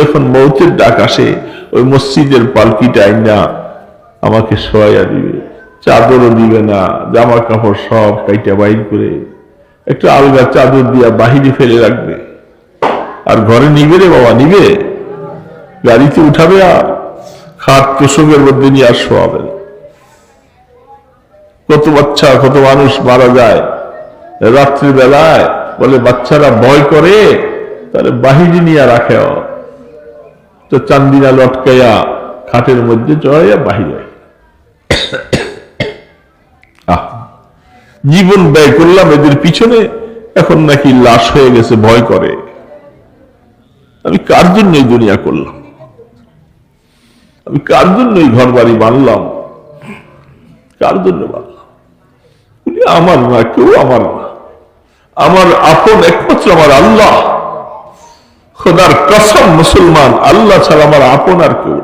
যখন মৌতের ডাক আসে, ওই মসজিদের পালকিটা আইনা আমাকে শোয়া দিবে চাদরও দিবে না জামা কাপড় সব কাইটা বাইর করে একটা আলগা চাদর দিয়া বাহিরে ফেলে রাখবে আর ঘরে নিবে রে বাবা, নিবে গাড়িতে উঠাবে আর খাট তোষকের মধ্যে নিয়ে আর শোয়াবে না। কত বাচ্চা, কত মানুষ মারা যায় রাত্রি বেলায় বলে, বাচ্চারা ভয় করে, তাহলে বাহিরে নিয়ে রাখে। তো চান্দিনা লটকাইয়া খাটের মধ্যে চড়াইয়া বাহিরে জীবন ব্যয় করলাম এদের পিছনে, এখন নাকি লাশ হয়ে গেছে, ভয় করে। আমি কার জন্য এই দুনিয়া করলাম? আমি কার জন্য এই ঘর বাড়ি বানলাম? কার জন্য বানলাম? আমার না, কেউ আমার না। আমার আপন একমাত্র আমার আল্লাহ। খোদার কসম মুসলমান, আল্লাহ ছাড়া আমার আপন আর কেউ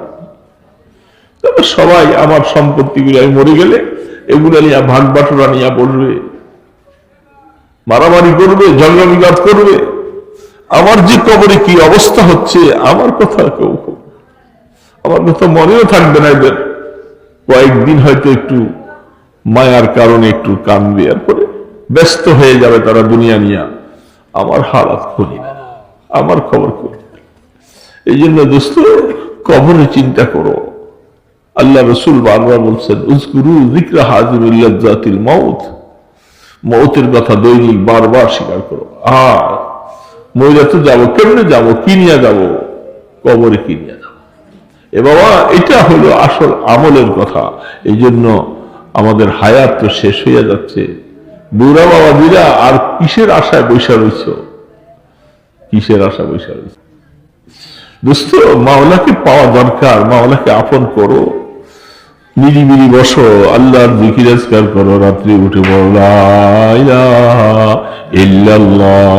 তবে সবাই আমার সম্পত্তিগুলি আমি মরে গেলে এগুলো নিয়ে ভাগ বাটোরা নিয়ে বলবে, মারামারি করবে বিবাদ করবে। আমার যে কবরে কি অবস্থা হচ্ছে, আমার কথা কেউ আমার কথা মনেও থাকবে না এদের। কয়েকদিন হয়তো একটু মায়ার কারণে একটু কানবে এরপরে ব্যস্ত হয়ে যাবে তারা দুনিয়া নিয়ে। আমার হালাত করি না। আমার খবর করি। এই জন্য দোস্ত, কবরে চিন্তা করো। আল্লাহ রসুল বারবার বলছেন উজগুরু জিক্রা হাজিম ইল্লাজাতিল মৌত মৌতের কথা দৈনিক বারবার স্বীকার করো। আর মহিলা তো যাব, কেমনে যাব? কি নিয়ে যাব? কবরে কি নিয়ে যাব? এ বাবা, এটা হলো আসল আমলের কথা। এই জন্য আমাদের হায়াত তো শেষ হয়ে যাচ্ছে। বুড়া বাবা দিরা আর কিসের আশায় বৈশা রয়েছ কিসের আশা বৈশা রয়েছে দোস্ত, মাওলাকে পাওয়া দরকার, মাওলাকে আপন করো। নিরিবিরি বসো, আল্লাহর করো, রাত্রি উঠে বলো, লা ইলাহা ইল্লাল্লাহ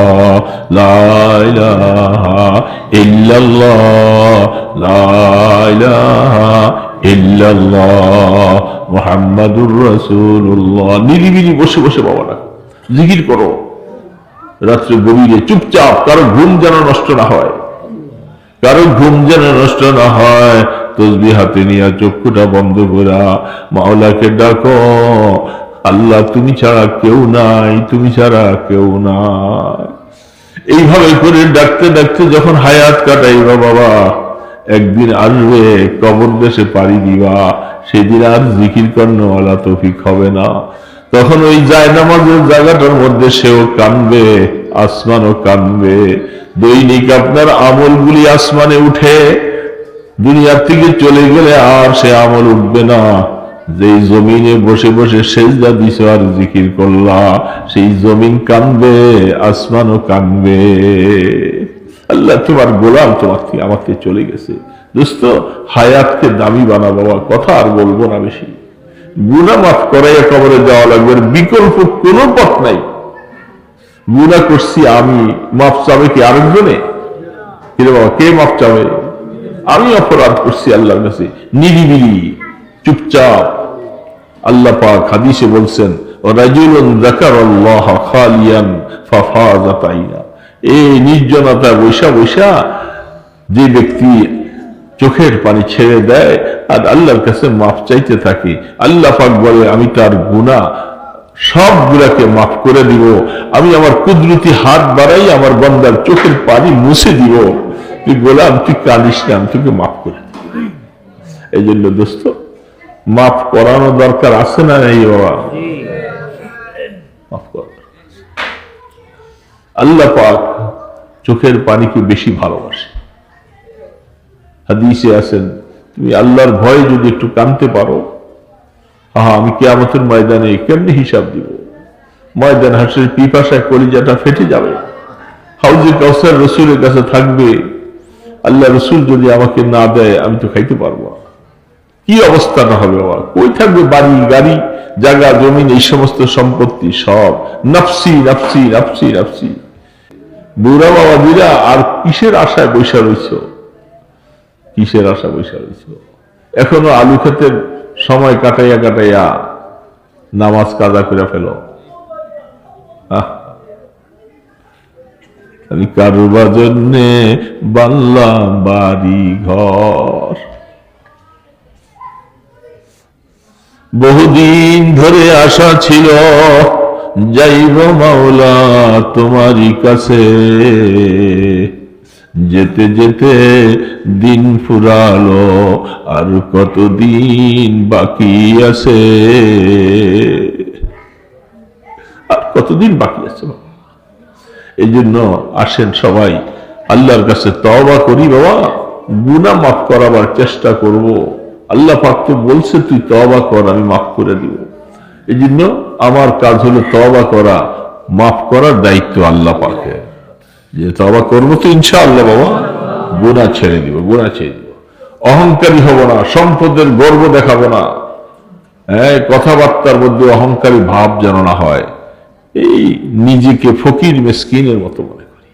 নিরিবিরি বসে বসে বাবা ডাকো জিকির করো। রাত্রে গভীরে চুপচাপ, কারও ঘুম যেন নষ্ট না হয়। কারও ঘুম যেন নষ্ট না হয়। তসবি হাতে নিয়ে চক্ষুটা বন্ধ করা। মাওলাকে ডাকো। আল্লাহ, তুমি ছাড়া কেউ নাই, তুমি ছাড়া কেউ নাই। এইভাবে করে ডাকতে ডাকতে যখন হায়াত কাটাইবা বাবা, একদিন আসবে, কবর দেশে পাড়ি দিবা। সেদিন আর জিকির কর্ণওয়ালা তৌফিক হবে না। তখন ওই জায়নামাজের জায়গাটার মধ্যে সেও কানবে, আসমানও কানবে। দৈনিক আপনার আমলগুলি আসমানে উঠে, দুনিয়ার থেকে চলে গেলে আর সে আমল উঠবে না। যেই জমিনে বসে বসে সেজদা দিছ আর জিকির করলা, সেই জমিন কানবে, আসমানও কানবে। আল্লাহ তোমার গোলাম তোমার থেকে আমার চলে গেছে। দোস্ত, হায়াতকে দামি বানা বাবা কথা আর বলব না বেশি। গুনা মাফ করাইয়া কবরে যাওয়া লাগবে বিকল্প কোনো পথ নাই। গুনা করছি আমি, মাফ চাবে কি আরেকজনে? কে মাফ চাবে? আমি অপরাধ করছি আল্লাহর কাছে। নিরিবিলি, চুপচাপ। আল্লাহ পাক হাদিসে বলছেন এই নির্জনতা বৈশা বৈশা যে ব্যক্তি চোখের পানি ছেড়ে দেয়, আর আল্লাহর কাছে মাফ চাইতে থাকি। আল্লাহ পাক বলে, আমি তার গুণা সবগুলাকে মাফ করে দিব। আমি আমার কুদরতি হাত বাড়াই আমার বন্দার চোখের পানি মুছে দিব। তুই গোলাম, তুই কাঁদিস না, আমি তোকে মাফ করে এই জন্য দোস্ত, মাফ করানো দরকার আছে না এই বাবা। আল্লাহ পাক চোখের পানিকে বেশি ভালোবাসে। হাদিসে আছেন, তুমি আল্লাহর ভয়ে যদি একটু কানতে পারো, আহা, আমি কেয়ামতের ময়দানে কেমনি হিসাব দিব? ময়দান হাসের পিপাসায় কলিজাটা ফেটে যাবে। হাউজে কাউসার রসুলের কাছে থাকবে, আল্লাহ রসুল যদি আমাকে না দেয়, আমি তো খাইতে পারব না। কি অবস্থাটা হবে আমার? কই থাকবে বাড়ি, গাড়ি, জায়গা, জমিন, এই সমস্ত সম্পত্তি সব? নাফসি নাফসি নাফসি নাফসি। বুড়া বাবা দিরা আর কিসের আশায় বৈশা রয়েছ কিসের আশা বৈশা রয়েছ এখনও আলু ক্ষেতের সময় কাটাইয়া কাটাইয়া নামাজ কাজা করে ফেল। কারোবার জন্যে বানলাম বাড়ি ঘর। বহুদিন ধরে আশা ছিল, যাইব মাওলা তোমারই কাছে। যেতে যেতে দিন ফুরালো, আর কতদিন বাকি আছে? আর কতদিন বাকি আছে এই জন্য আসেন সবাই, আল্লাহর কাছে তওবা করি বাবা, গুনাহ মাফ করাবার চেষ্টা করব। আল্লাহ পাক তো বলছে, তুই তওবা কর, আমি মাফ করে দিব। এই জন্য আমার কাজ হলো তওবা করা, মাফ করার দায়িত্ব আল্লাহ পাকে যে তওবা করব তো ইনশাআল্লাহ বাবা, গুনাহ ছেড়ে দিব, গুনাহ ছেড়ে দিব। অহংকারী হব না, সম্পদের গর্ব দেখাবো না। হ্যাঁ কথাবার্তার মধ্যে অহংকারী ভাব যেন না হয়। এই নিজেকে ফকির মেসকিনের মতো মনে করি।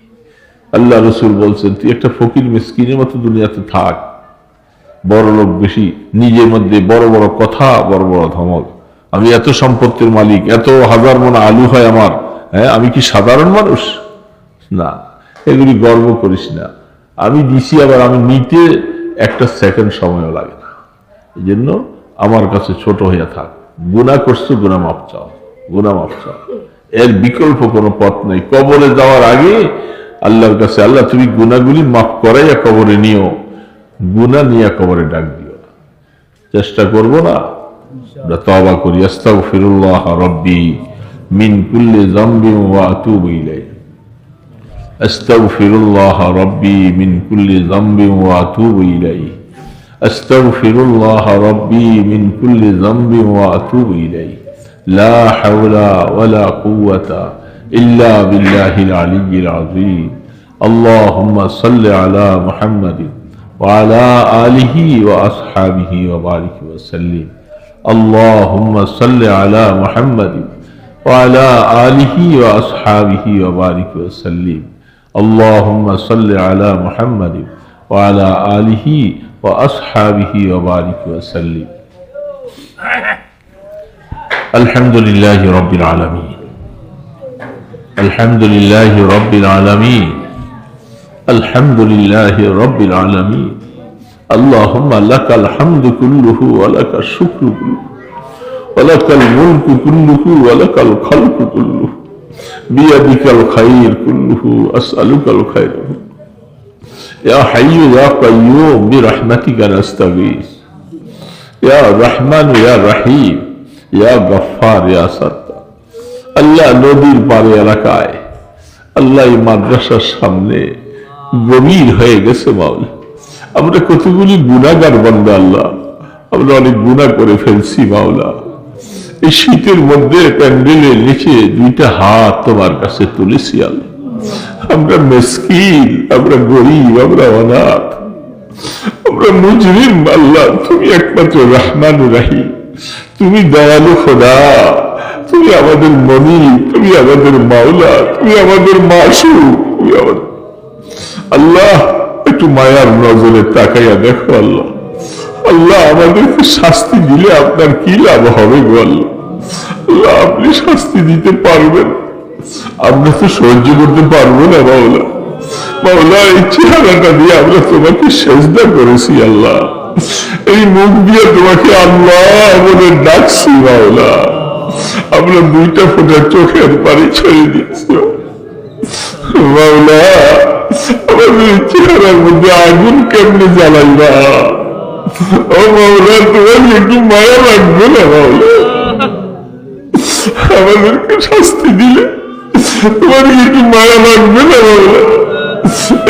আল্লাহ রসুল বলছেন, তুই একটা ফকির মেসকিনের মতো দুনিয়াতে থাক। বড় লোক বেশি, নিজের মধ্যে বড় বড় কথা, বড় বড় ধমক। আমি এত সম্পত্তির মালিক, এত হাজার মনে আলু হয় আমার। হ্যাঁ আমি কি সাধারণ মানুষ? না। এগুলি গর্ব করিস না। আমি দিছি, আবার আমি নিতে একটা সেকেন্ড সময়ও লাগে না। এই জন্য আমার কাছে ছোট হইয়া থাক। গুণা করছ গুণা মাপ চাও। গুণা মাপ চাও। এর বিকল্প কোনো পথ নেই। কবরে যাওয়ার আগে আল্লাহর কাছে, আল্লাহ, তুমি গুণাগুলি মাফ করাইয়া কবরে নিও। গুণা নিয়ে কবরে ডাক দিও চেষ্টা করব না। তওবা করি। আস্তাগফিরুল্লাহ রব্বি মিন কুল্লি যামবি ওয়া আতুবু ইলাইহি। أستغفر الله ربي من كل ذنب وأتوب إليه. أستغفر الله ربي من كل ذنب وأتوب إليه. لا حول ولا قوة إلا بالله العلي العظيم. اللهم صل على محمد وعلى آله وأصحابه وبارك وسلم. اللهم صل على محمد وعلى آله وأصحابه وبارك وسلم. اللهم صل على محمد وعلى آله وأصحابه وبارك وسلم. الحمد لله رب العالمين. الحمد لله رب العالمين. الحمد لله رب العالمين. اللهم لك الحمد كله ولك الشكر كله. ولك الملك كله ولك الخلق كله. বিয়াদিকাল খাইর কুল্লুহু আসআলুকাল খাইর। ইয়া হাইয়ু ইয়া কাইয়ুম বিরহমাতিকা নাস্তাগীস। ইয়া রহমান আল্লাহ নদীর পারে এলাকায় আল্লাহ এই মাদ্রাসার সামনে গভীর হয়ে গেছে মাওলা। আমরা কতগুলি গুণাগার বন্ধ আল্লাহ। আমরা অনেক গুণা করে ফেলছি মাওলা। এই শীতের মধ্যে প্যান্ডেলের নিচে দুইটা হাত তোমার কাছে তুলেছি আল্লাহ আমরা মেসকিন আমরা গরিব, আমরা অনাথ, আমরা মুজরিম, আল্লাহ, তুমি একমাত্র রহমান রাহিম। তুমি দয়ালু খোদা, তুমি আমাদের মনি তুমি আমাদের মাওলা, তুমি আমাদের মাসু, তুমি আমাদের আল্লাহ, একটু মায়ার নজরে তাকাইয়া দেখো আল্লাহ। আল্লাহ আমাদেরকে শাস্তি দিলে আপনার কি লাভ হবে গো আল্লাহ আপনি শাস্তি দিতে পারবেন। আমরা তো সহ্য করতে পারব না, মাওলা। মাওলা, এই চেহারাটা দিয়ে আমরা তোমাকে সেজদা করেছি, আল্লাহ। এই মুখ দিয়ে তোমাকে আল্লাহ আমাদের ডাকছি, মাওলা। আমরা দুইটা ফোটার চোখের পানি ছেড়ে দিচ্ছি মাওলা, আমাদের চেহারার মধ্যে আগুন কেমনে জ্বালাইবা? ও তোমার একটু মায়া লাগবে না মাওলা আমাদেরকে শাস্তি দিলে। তোমার একটু মায়া লাগবে না মাওলা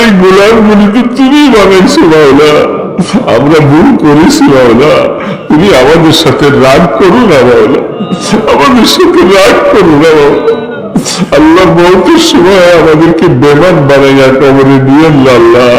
এই গোলাম গুলি তো তুমি বানাইছো মাওলা আমরা ভুল করেছি মাওলা তুমি আমাদের সাথে রাগ করো না মাওলা আমাদের সাথে রাগ করো না মাওলা আল্লাহ বলতে সময় আমাদেরকে বেমান বানাইয়া কবরে দিয়ে আল্লাহ।